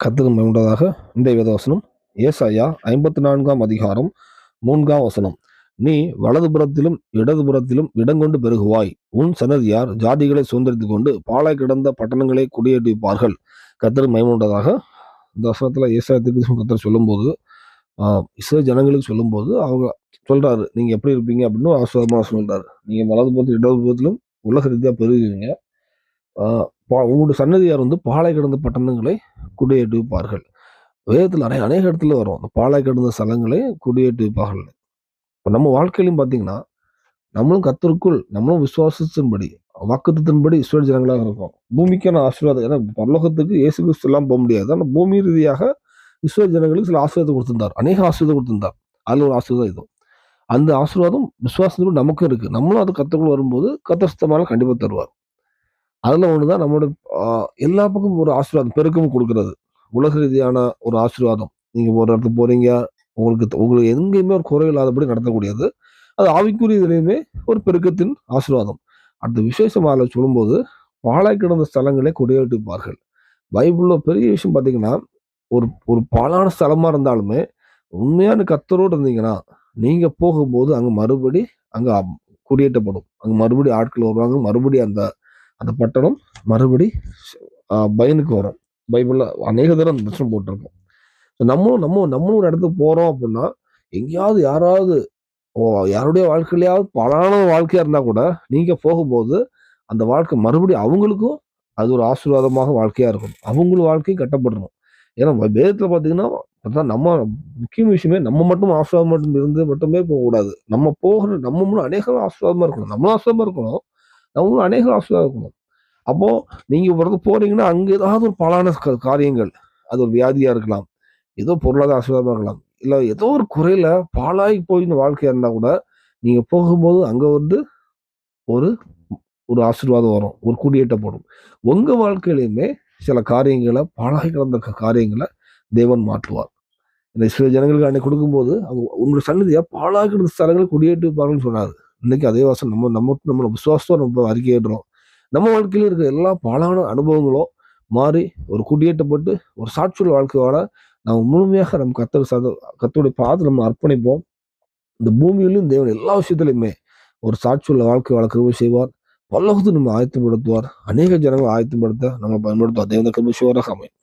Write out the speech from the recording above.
கர்த்தருக்கு மகிமுண்டதாக இந்த வேதவசனம் ஏசாயா ஐம்பத்தி நான்காம் அதிகாரம் மூன்காம் வசனம். நீ வலதுபுறத்திலும் இடதுபுறத்திலும் இடங்கொண்டு பெருகுவாய். உன் சன்னதியார் ஜாதிகளை சுதந்திரித்து கொண்டு பாழாய் கிடந்த பட்டணங்களை குடியேற்றிப்பார்கள். கர்த்தர் மகிமுண்டதாக இந்த வசனத்தில் ஏசாயா திருப்பதி கர்த்தர் சொல்லும்போது ஆஹ் ஜனங்களுக்கு சொல்லும்போது அவங்க சொல்கிறாரு நீங்கள் எப்படி இருப்பீங்க அப்படின்னு ஆசுவாதமாக சொல்கிறாரு நீங்கள் வலதுபுறத்திலும் இடதுபுறத்திலும் உலக ரீதியாக பெருகுவீங்க. உங்களுடைய சன்னதியார் வந்து பாலை கிடந்த பட்டணங்களை குடியேற்றுவிப்பார்கள் வேதத்தில் நிறைய அநேக இடத்துல வரும். அந்த பாலை கடந்த ஸ்தலங்களை குடியேற்றுவிப்பார்கள் இப்போ நம்ம வாழ்க்கையிலும் பார்த்தீங்கன்னா நம்மளும் கத்தருக்குள் நம்மளும் விசுவாசத்தின்படி வாக்குத்தின்படி இஸ்ரேல் ஜனங்களாக இருக்கும். பூமிக்கான ஆசீர்வாதம் ஏன்னா பரலோகத்துக்கு இயேசு கிறிஸ்து எல்லாம் போக முடியாது. ஆனால் பூமி ரீதியாக இஸ்ரேல் ஜனங்களுக்கு சில ஆசீர்வாதம் கொடுத்திருந்தார். அநேக ஆசீர்வாதம் கொடுத்திருந்தார். அதில் ஒரு ஆசீர்வாதம் இதுவும் அந்த ஆசீர்வாதம் விசுவாசத்தின்படி நமக்கும் இருக்குது நம்மளும் அது கத்தருக்குள் வரும்போது கத்தஸ்தமான கண்டிப்பாக தருவார். அதில் ஒன்று தான் நம்மளோட எல்லா பக்கமும் ஒரு ஆசீர்வாதம் பெருக்கமும் கொடுக்கறது. உலக ரீதியான ஒரு ஆசீர்வாதம். நீங்கள் ஒரு இடத்துக்கு போகிறீங்க உங்களுக்கு த- உங்களுக்கு எங்கேயுமே ஒரு குறை இல்லாதபடி நடத்தக்கூடியது. அது ஆவிக்குரிய இதுலேயுமே ஒரு பெருக்கத்தின் ஆசீர்வாதம். அடுத்த விசேஷமாக சொல்லும்போது பாழாய் கிடந்த ஸ்தலங்களே குடியேற்றிப்பார்கள் பைபிளில் பெரிய விஷயம் பார்த்தீங்கன்னா ஒரு ஒரு பாலான ஸ்தலமாக இருந்தாலுமே உண்மையான கத்தரோடு இருந்தீங்கன்னா நீங்கள் போகும்போது அங்கே மறுபடி அங்கே குடியேற்றப்படும். அங்கே மறுபடி ஆட்கள் வருவாங்க மறுபடி அந்த அந்த பட்டணம் மறுபடி பயனுக்கு வரும். பைபிளில் அநேக தடவை அந்த பிரச்சனை போட்டிருக்கோம். So நம்மளும் நம்ம நம்மளும் ஒரு இடத்துக்கு போகிறோம் அப்படின்னா எங்கேயாவது யாராவது ஓ யாருடைய வாழ்க்கையிலையாவது பலான வாழ்க்கையாக இருந்தால் கூட நீங்கள் போகும்போது அந்த வாழ்க்கை மறுபடியும் அவங்களுக்கும் அது ஒரு ஆசீர்வாதமாக வாழ்க்கையாக இருக்கும். அவங்களும் வாழ்க்கையும் கட்டப்படணும். ஏன்னா வேதத்தில் பார்த்தீங்கன்னா அதுதான் நம்ம முக்கிய விஷயமே நம்ம மட்டும் ஆசீர்வாதம் மட்டும் இருந்து மட்டுமே போகக்கூடாது. நம்ம போகிற நம்ம முன்னும் அநேகமாக ஆசீர்வாதமாக இருக்கணும். நம்மளும் ஆசீர்வாதமாக இருக்கணும். அவங்களும் அநேக ஆசீர்வாதம் இருக்கணும். அப்போது நீங்கள் ஒரு இடத்துக்கு அங்கே ஏதாவது ஒரு பலான காரியங்கள் அது ஒரு வியாதியாக இருக்கலாம் ஏதோ பொருளாதார ஆசீர்வாதமாக இருக்கலாம் இல்லை ஏதோ ஒரு குறையில் பாலாகி போய் இந்த வாழ்க்கையாக இருந்தால் கூட நீங்கள் போகும்போது அங்கே வந்து ஒரு ஒரு ஆசீர்வாதம் வரும் ஒரு குடியேற்றப்படும் உங்கள் வாழ்க்கையிலையுமே சில காரியங்களை பாலாகி கிடந்த க- காரியங்களை தேவன் மாற்றுவார். இந்த சில ஜனங்களுக்கு அன்னைக்கு கொடுக்கும்போது அவங்க உங்களுடைய சன்னதியாக பாலாகி கிடந்த ஸ்தலங்களை குடியேற்றுப்பாங்கன்னு சொன்னாரு. இன்னைக்கு அதே வாசம் நம்ம நம்ம நம்ம விசுவாசத்தோட நம்ம அறிக்கையிடுறோம். நம்ம வாழ்க்கையில இருக்கிற எல்லா பாலான அனுபவங்களும் மாறி ஒரு குடியேற்றப்பட்டு ஒரு சாட்சியல் வாழ்க்கை வாழ நம்ம முழுமையாக நம்ம கத்தர் சத கத்தோடைய பாதத்தில் நம்ம அர்ப்பணிப்போம். இந்த பூமியிலும் தேவன் எல்லா விஷயத்துலையுமே ஒரு சாட்சியுள்ள வாழ்க்கை வாழ கிருபை செய்வார். பல்லவத்து நம்ம ஆயத்தப்படுத்துவார். அநேக ஜனங்கள் ஆயத்தப்படுத்த நம்ம பயன்படுத்துவார். தேவன கிருபை செய்வாராக அமையும்.